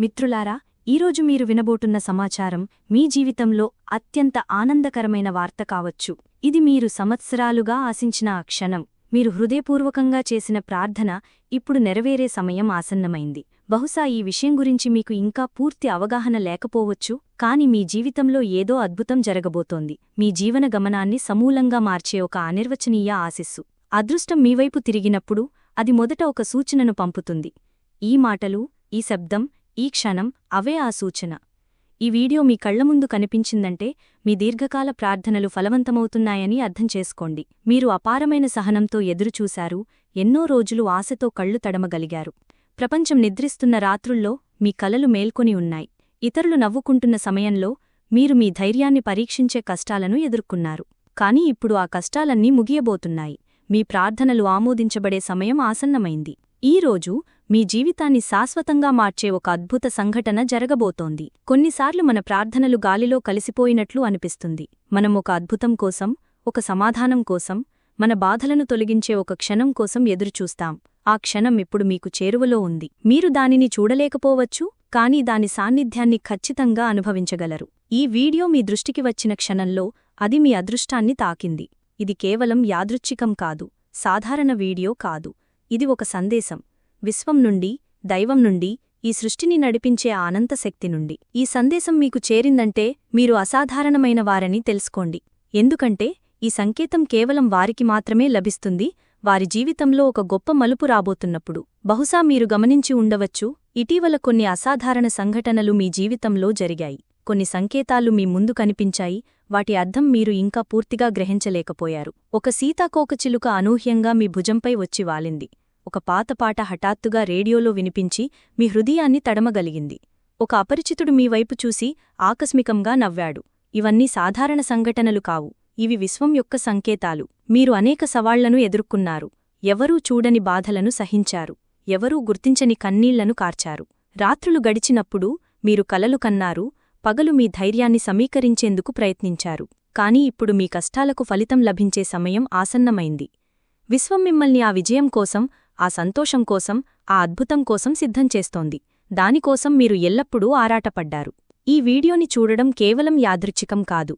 మిత్రులారా ఈరోజు మీరు వినబోటున్న సమాచారం మీ జీవితంలో అత్యంత ఆనందకరమైన వార్త కావచ్చు. ఇది మీరు సంవత్సరాలుగా ఆశించిన ఆ క్షణం. మీరు హృదయపూర్వకంగా చేసిన ప్రార్థన ఇప్పుడు నెరవేరే సమయం ఆసన్నమైంది. బహుశా ఈ విషయం గురించి మీకు ఇంకా పూర్తి అవగాహన లేకపోవచ్చు కాని మీ జీవితంలో ఏదో అద్భుతం జరగబోతోంది. మీ జీవన గమనాన్ని సమూలంగా మార్చే ఒక అనిర్వచనీయ ఆశిస్సు. అదృష్టం మీవైపు తిరిగినప్పుడు అది మొదట ఒక సూచనను పంపుతుంది. ఈ మాటలు ఈ శబ్దం ఈ క్షణం అవే ఆ సూచన. ఈ వీడియో మీ కళ్ళ ముందు కనిపించిందంటే మీ దీర్ఘకాల ప్రార్థనలు ఫలవంతమవుతున్నాయని అర్థం చేసుకోండి. మీరు అపారమైన సహనంతో ఎదురుచూశారు ఎన్నో రోజులు ఆశతో కళ్ళు తడమగలిగారు. ప్రపంచం నిద్రిస్తున్న రాత్రుల్లో మీ కలలు మేల్కొని ఉన్నాయి. ఇతరులు నవ్వుకుంటున్న సమయంలో మీరు మీ ధైర్యాన్ని పరీక్షించే కష్టాలను ఎదుర్కొన్నారు. కాని ఇప్పుడు ఆ కష్టాలన్నీ ముగియబోతున్నాయి. మీ ప్రార్థనలు ఆమోదించబడే సమయం ఆసన్నమైంది. ఈ రోజు మీ జీవితాన్ని శాశ్వతంగా మార్చే ఒక అద్భుత సంఘటన జరగబోతోంది. కొన్నిసార్లు మన ప్రార్థనలు గాలిలో కలిసిపోయినట్లు అనిపిస్తుంది. మనం ఒక అద్భుతం కోసం ఒక సమాధానం కోసం మన బాధలను తొలగించే ఒక క్షణం కోసం ఎదురుచూస్తాం. ఆ క్షణం ఇప్పుడు మీకు చేరువలో ఉంది. మీరు దానిని చూడలేకపోవచ్చు కానీ దాని సాన్నిధ్యాన్ని ఖచ్చితంగా అనుభవించగలరు. ఈ వీడియో మీ దృష్టికి వచ్చిన క్షణంలో అది మీ అదృష్టాన్ని తాకింది. ఇది కేవలం యాదృచ్ఛికం కాదు సాధారణ వీడియో కాదు. ఇది ఒక సందేశం. విశ్వం నుండి దైవం నుండి ఈ సృష్టిని నడిపించే ఆనంతశక్తి నుండి. ఈ సందేశం మీకు చేరిందంటే మీరు అసాధారణమైన వారని తెలుసుకోండి. ఎందుకంటే ఈ సంకేతం కేవలం వారికి మాత్రమే లభిస్తుంది వారి జీవితంలో ఒక గొప్ప మలుపు రాబోతున్నప్పుడు. బహుశా మీరు గమనించి ఉండవచ్చు ఇటీవల కొన్ని అసాధారణ సంఘటనలు మీ జీవితంలో జరిగాయి. కొన్ని సంకేతాలు మీ ముందు కనిపించాయి వాటి అర్థం మీరు ఇంకా పూర్తిగా గ్రహించలేకపోయారు. ఒక సీతాకోకచిలుక అనూహ్యంగా మీ భుజంపై వచ్చి వాలింది. ఒక పాతపాట హఠాత్తుగా రేడియోలో వినిపించి మీ హృదయాన్ని తడమగలిగింది. ఒక అపరిచితుడు మీ వైపు చూసి ఆకస్మికంగా నవ్వాడు. ఇవన్నీ సాధారణ సంఘటనలు కావు. ఇవి విశ్వం యొక్క సంకేతాలు. మీరు అనేక సవాళ్ళను ఎదుర్కొన్నారు. ఎవరూ చూడని బాధలను సహించారు. ఎవరూ గుర్తించని కన్నీళ్ళను కార్చారు. రాత్రులు గడిచినప్పుడు మీరు కలలు కన్నారు. పగలు మీ ధైర్యాన్ని సమీకరించేందుకు ప్రయత్నించారు. కాని ఇప్పుడు మీ కష్టాలకు ఫలితం లభించే సమయం ఆసన్నమైంది. విశ్వం మిమ్మల్ని ఆ విజయం కోసం ఆ సంతోషం కోసం ఆ అద్భుతం కోసం సిద్ధం చేస్తోంది. దానికోసం మీరు ఎల్లప్పుడూ ఆరాటపడ్డారు. ఈ వీడియోని చూడడం కేవలం యాదృచ్ఛికం కాదు.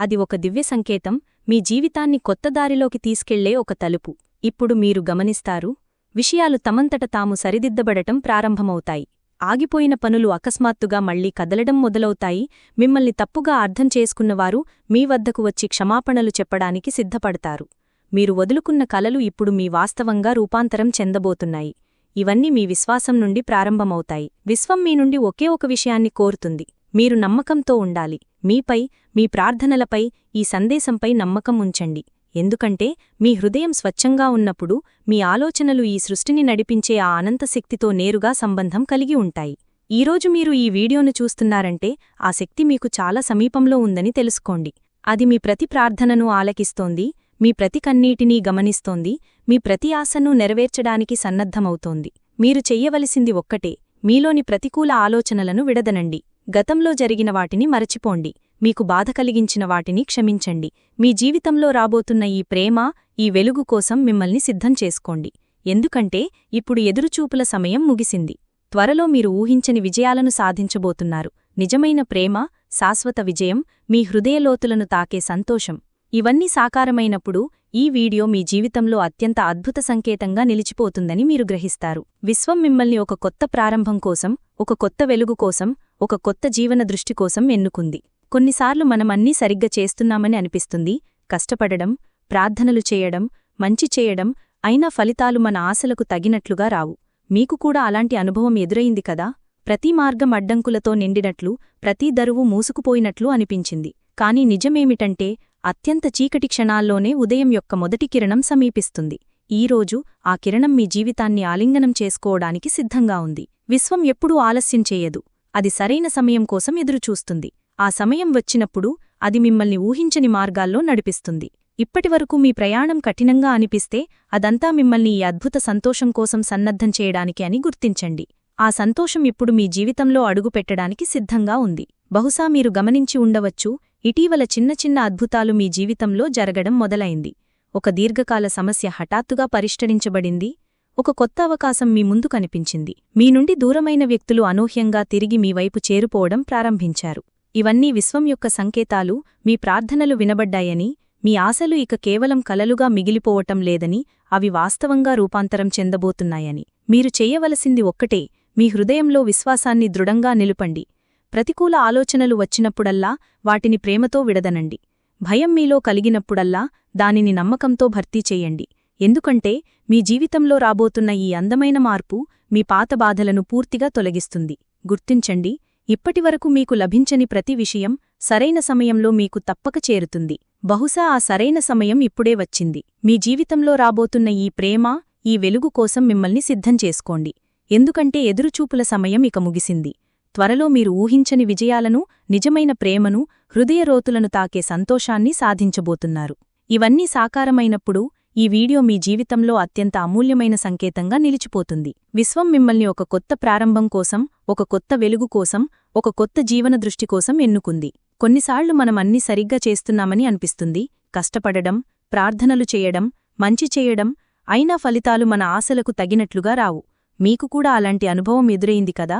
అది ఒక దివ్య సంకేతం మీ జీవితాన్ని కొత్త దారిలోకి తీసుకెళ్ళే ఒక తలుపు. ఇప్పుడు మీరు గమనిస్తారు విషయాలు తమంతట తాము సరిదిద్దబడటం ప్రారంభమవుతాయి. ఆగిపోయిన పనులు అకస్మాత్తుగా మళ్ళీ కదలడం మొదలవుతాయి. మిమ్మల్ని తప్పుగా అర్థం చేసుకున్నవారు మీ వద్దకు వచ్చి క్షమాపణలు చెప్పడానికి సిద్ధపడతారు. మీరు వదులుకున్న కలలు ఇప్పుడు మీ వాస్తవంగా రూపాంతరం చెందబోతున్నాయి. ఇవన్నీ మీ విశ్వాసం నుండి ప్రారంభమవుతాయి. విశ్వం మీ నుండి ఒకే ఒక విషయాన్ని కోరుతుంది. మీరు నమ్మకంతో ఉండాలి. మీపై మీ ప్రార్థనలపై ఈ సందేశంపై నమ్మకం ఉంచండి. ఎందుకంటే మీ హృదయం స్వచ్ఛంగా ఉన్నప్పుడు మీ ఆలోచనలు ఈ సృష్టిని నడిపించే ఆ అనంతశక్తితో నేరుగా సంబంధం కలిగి ఉంటాయి. ఈరోజు మీరు ఈ వీడియోను చూస్తున్నారంటే ఆ శక్తి మీకు చాలా సమీపంలో ఉందని తెలుసుకోండి. అది మీ ప్రతి ప్రార్థనను ఆలకిస్తోంది. మీ ప్రతి కన్నీటినీ గమనిస్తోంది మీ ప్రతి ఆశను నెరవేర్చడానికి సన్నద్ధమవుతోంది. మీరు చెయ్యవలసింది ఒక్కటే మీలోని ప్రతికూల ఆలోచనలను విడదనండి. గతంలో జరిగిన వాటిని మరచిపోండి. మీకు బాధ కలిగించిన వాటిని క్షమించండి. మీ జీవితంలో రాబోతున్న ఈ ప్రేమ ఈ వెలుగు కోసం మిమ్మల్ని సిద్ధం చేసుకోండి. ఎందుకంటే ఇప్పుడు ఎదురుచూపుల సమయం ముగిసింది. త్వరలో మీరు ఊహించని విజయాలను సాధించబోతున్నారు. నిజమైన ప్రేమ శాశ్వత విజయం మీ హృదయలోతులను తాకే సంతోషం. ఇవన్నీ సాకారమైనప్పుడు ఈ వీడియో మీ జీవితంలో అత్యంత అద్భుత సంకేతంగా నిలిచిపోతుందని మీరు గ్రహిస్తారు. విశ్వం మిమ్మల్ని ఒక కొత్త ప్రారంభం కోసం ఒక కొత్త వెలుగు కోసం ఒక కొత్త జీవన దృష్టి కోసం ఎన్నుకుంది. కొన్నిసార్లు మనమన్నీ సరిగ్గా చేస్తున్నామని అనిపిస్తుంది కష్టపడడం ప్రార్థనలు చేయడం మంచి చేయడం అయినా ఫలితాలు మన ఆశలకు తగినట్లుగా రావు. మీకు కూడా అలాంటి అనుభవం ఎదురైంది కదా? ప్రతి మార్గం అడ్డంకులతో నిండినట్లు ప్రతి దరువు మూసుకుపోయినట్లు అనిపించింది. కాని నిజమేమిటంటే అత్యంత చీకటి క్షణాల్లోనే ఉదయం యొక్క మొదటి కిరణం సమీపిస్తుంది. ఈరోజు ఆ కిరణం మీ జీవితాన్ని ఆలింగనం చేసుకోవడానికి సిద్ధంగా ఉంది. విశ్వం ఎప్పుడూ ఆలస్యం చేయదు. అది సరైన సమయం కోసం ఎదురుచూస్తుంది. ఆ సమయం వచ్చినప్పుడు అది మిమ్మల్ని ఊహించని మార్గాల్లో నడిపిస్తుంది. ఇప్పటివరకు మీ ప్రయాణం కఠినంగా అనిపిస్తే అదంతా మిమ్మల్ని ఈ అద్భుత సంతోషం కోసం సన్నద్ధం చేయడానికి అని గుర్తించండి. ఆ సంతోషం ఇప్పుడు మీ జీవితంలో అడుగుపెట్టడానికి సిద్ధంగా ఉంది. బహుశా మీరు గమనించి ఉండవచ్చు ఇటీవల చిన్న చిన్న అద్భుతాలు మీ జీవితంలో జరగడం మొదలైంది. ఒక దీర్ఘకాల సమస్య హఠాత్తుగా పరిష్కరించబడింది. ఒక కొత్త అవకాశం మీ ముందు కనిపించింది. మీ నుండి దూరమైన వ్యక్తులు అనూహ్యంగా తిరిగి మీ వైపు చేరుపోవడం ప్రారంభించారు. ఇవన్నీ విశ్వం యొక్క సంకేతాలు మీ ప్రార్థనలు వినబడ్డాయని మీ ఆశలు ఇక కేవలం కలలుగా మిగిలిపోవటం లేదని అవి వాస్తవంగా రూపాంతరం చెందబోతున్నాయని. మీరు చేయవలసింది ఒక్కటే మీ హృదయంలో విశ్వాసాన్ని దృఢంగా నిలుపండి. ప్రతికూల ఆలోచనలు వచ్చినప్పుడల్లా వాటిని ప్రేమతో విడదనండి. భయం మీలో కలిగినప్పుడల్లా దానిని నమ్మకంతో భర్తీ చేయండి. ఎందుకంటే మీ జీవితంలో రాబోతున్న ఈ అందమైన మార్పు మీ పాత బాధలను పూర్తిగా తొలగిస్తుంది. గుర్తించండి ఇప్పటివరకు మీకు లభించని ప్రతి విషయం సరైన సమయంలో మీకు తప్పక చేరుతుంది. బహుశా ఆ సరైన సమయం ఇప్పుడే వచ్చింది. మీ జీవితంలో రాబోతున్న ఈ ప్రేమ ఈ వెలుగు కోసం మిమ్మల్ని సిద్ధం చేసుకోండి. ఎందుకంటే ఎదురుచూపుల సమయం ఇక ముగిసింది. త్వరలో మీరు ఊహించని విజయాలను నిజమైన ప్రేమను హృదయరోతులను తాకే సంతోషాన్ని సాధించబోతున్నారు. ఇవన్నీ సాకారమైనప్పుడు ఈ వీడియో మీ జీవితంలో అత్యంత అమూల్యమైన సంకేతంగా నిలిచిపోతుంది. విశ్వం మిమ్మల్ని ఒక కొత్త ప్రారంభం కోసం ఒక కొత్త వెలుగు కోసం ఒక కొత్త జీవన దృష్టి కోసం ఎన్నుకుంది. కొన్నిసార్లు మనం అన్ని సరిగ్గా చేస్తున్నామని అనిపిస్తుంది. కష్టపడడం ప్రార్థనలు చేయడం మంచి చేయడం అయినా ఫలితాలు మన ఆశలకు తగినట్లుగా రావు. మీకు కూడా అలాంటి అనుభవం ఎదురైంది కదా?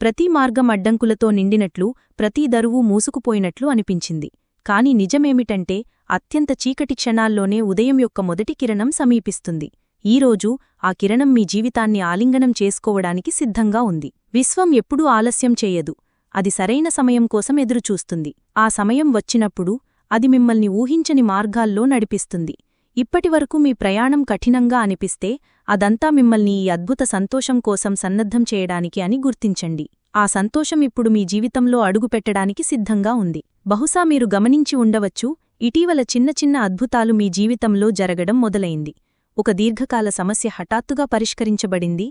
ప్రతి మార్గం అడ్డంకులతో నిండినట్లు ప్రతి దరువు మూసుకుపోయినట్లు అనిపించింది. కాని నిజమేమిటంటే అత్యంత చీకటి క్షణాల్లోనే ఉదయం యొక్క మొదటి కిరణం సమీపిస్తుంది. ఈరోజు ఆ కిరణం మీ జీవితాన్ని ఆలింగనం చేసుకోవడానికి సిద్ధంగా ఉంది. విశ్వం ఎప్పుడూ ఆలస్యం చేయదు. అది సరైన సమయం కోసం ఎదురుచూస్తుంది. ఆ సమయం వచ్చినప్పుడు అది మిమ్మల్ని ఊహించని మార్గాల్లో నడిపిస్తుంది. ఇప్పటివరకు మీ ప్రయాణం కఠినంగా అనిపిస్తే అదంతా మిమ్మల్ని ఈ అద్భుత సంతోషం కోసం సన్నద్ధం చేయడానికి అని గుర్తించండి. ఆ సంతోషం ఇప్పుడు మీ జీవితంలో అడుగుపెట్టడానికి సిద్ధంగా ఉంది. బహుశా మీరు గమనించి ఉండవచ్చు ఇటీవల చిన్న చిన్న అద్భుతాలు మీ జీవితంలో జరగడం మొదలైంది. ఒక దీర్ఘకాల సమస్య హఠాత్తుగా పరిష్కరించబడింది.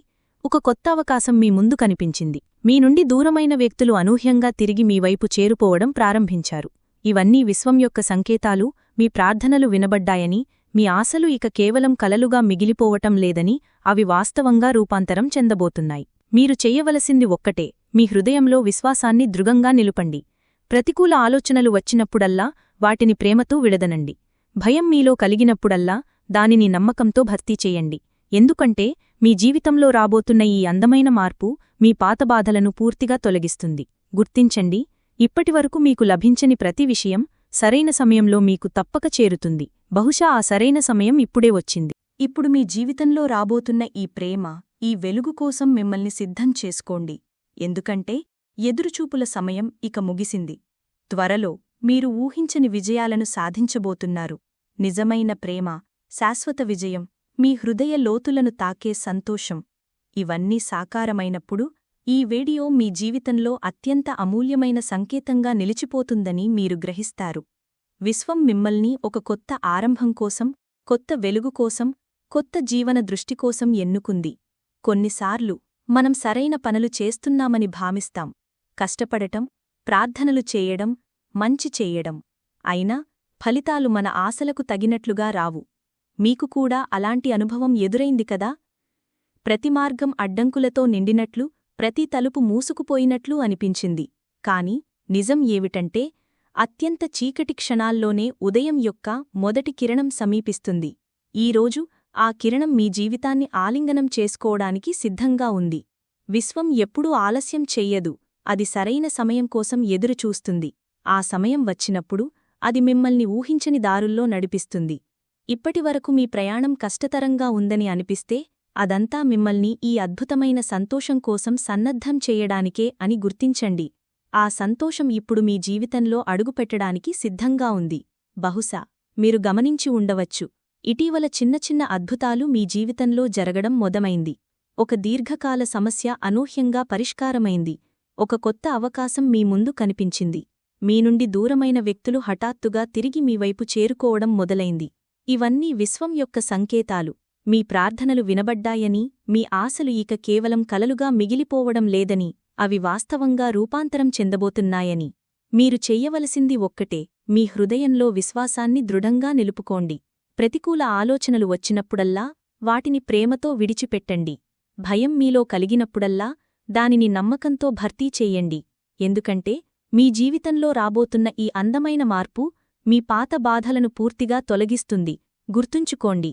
ఒక కొత్త అవకాశం మీ ముందు కనిపించింది. మీ నుండి దూరమైన వ్యక్తులు అనూహ్యంగా తిరిగి మీ వైపు చేరుకోవడం ప్రారంభించారు. ఇవన్నీ విశ్వం యొక్క సంకేతాలు మీ ప్రార్థనలు వినబడ్డాయని మీ ఆశలు ఇక కేవలం కలలుగా మిగిలిపోవటం లేదని అవి వాస్తవంగా రూపాంతరం చెందబోతున్నాయి. మీరు చెయ్యవలసింది ఒక్కటే మీ హృదయంలో విశ్వాసాన్ని దృఢంగా నిలుపండి. ప్రతికూల ఆలోచనలు వచ్చినప్పుడల్లా వాటిని ప్రేమతో విడదనండి. భయం మీలో కలిగినప్పుడల్లా దానిని నమ్మకంతో భర్తీ చేయండి. ఎందుకంటే మీ జీవితంలో రాబోతున్న ఈ అందమైన మార్పు మీ పాత బాధలను పూర్తిగా తొలగిస్తుంది. గుర్తించండి ఇప్పటివరకు మీకు లభించని ప్రతి విషయం సరైన సమయంలో మీకు తప్పక చేరుతుంది. బహుశా ఆ సరైన సమయం ఇప్పుడే వచ్చింది. ఇప్పుడు మీ జీవితంలో రాబోతున్న ఈ ప్రేమ ఈ వెలుగు కోసం మిమ్మల్ని సిద్ధం చేసుకోండి. ఎందుకంటే ఎదురుచూపుల సమయం ఇక ముగిసింది. త్వరలో మీరు ఊహించని విజయాలను సాధించబోతున్నారు. నిజమైన ప్రేమ శాశ్వత విజయం మీ హృదయ లోతులను తాకే సంతోషం ఇవన్నీ సాకారమైనప్పుడు ఈ వీడియో మీ జీవితంలో అత్యంత అమూల్యమైన సంకేతంగా నిలిచిపోతుందని మీరు గ్రహిస్తారు. విశ్వం మిమ్మల్ని ఒక కొత్త ఆరంభం కోసం కొత్త వెలుగు కోసం కొత్త జీవన దృష్టికోసం ఎన్నుకుంది. కొన్నిసార్లు మనం సరైన పనులు చేస్తున్నామని భావిస్తాం. కష్టపడటం ప్రార్థనలు చేయడం మంచి చేయడం. అయినా ఫలితాలు మన ఆశలకు తగినట్లుగా రావు. మీకు కూడా అలాంటి అనుభవం ఎదురైంది కదా? ప్రతి మార్గం అడ్డంకులతో నిండినట్లు ప్రతి తలుపు మూసుకుపోయినట్లు అనిపించింది. కాని నిజం ఏమిటంటే అత్యంత చీకటి క్షణాల్లోనే ఉదయం యొక్క మొదటి కిరణం సమీపిస్తుంది. ఈరోజు ఆ కిరణం మీ జీవితాన్ని ఆలింగనం చేసుకోవడానికి సిద్ధంగా ఉంది. విశ్వం ఎప్పుడూ ఆలస్యం చెయ్యదు అది సరైన సమయం కోసం ఎదురుచూస్తుంది. ఆ సమయం వచ్చినప్పుడు అది మిమ్మల్ని ఊహించని దారుల్లో నడిపిస్తుంది. ఇప్పటివరకు మీ ప్రయాణం కష్టతరంగా ఉందని అనిపిస్తే అదంతా మిమ్మల్ని ఈ అద్భుతమైన సంతోషం కోసం సన్నద్ధం చేయడానికే అని గుర్తించండి. ఆ సంతోషం ఇప్పుడు మీ జీవితంలో అడుగుపెట్టడానికి సిద్ధంగా ఉంది. బహుశా మీరు గమనించి ఉండవచ్చు. ఇటీవల చిన్న చిన్న అద్భుతాలు మీ జీవితంలో జరగడం మొదమైంది. ఒక దీర్ఘకాల సమస్య అనూహ్యంగా పరిష్కారమైంది. ఒక కొత్త అవకాశం మీ ముందు కనిపించింది. మీ నుండి దూరమైన వ్యక్తులు హఠాత్తుగా తిరిగి మీ వైపు చేరుకోవడం మొదలైంది. ఇవన్నీ విశ్వం యొక్క సంకేతాలు. మీ ప్రార్థనలు వినబడ్డాయని మీ ఆశలు ఇక కేవలం కలలుగా మిగిలిపోవడం లేదని అవి వాస్తవంగా రూపాంతరం చెందబోతున్నాయని. మీరు చెయ్యవలసింది ఒక్కటే మీ హృదయంలో విశ్వాసాన్ని దృఢంగా నిలుపుకోండి. ప్రతికూల ఆలోచనలు వచ్చినప్పుడల్లా వాటిని ప్రేమతో విడిచిపెట్టండి. భయం మీలో కలిగినప్పుడల్లా దానిని నమ్మకంతో భర్తీ చెయ్యండి ఎందుకంటే మీ జీవితంలో రాబోతున్న ఈ అందమైన మార్పు మీ పాత బాధలను పూర్తిగా తొలగిస్తుంది. గుర్తుంచుకోండి.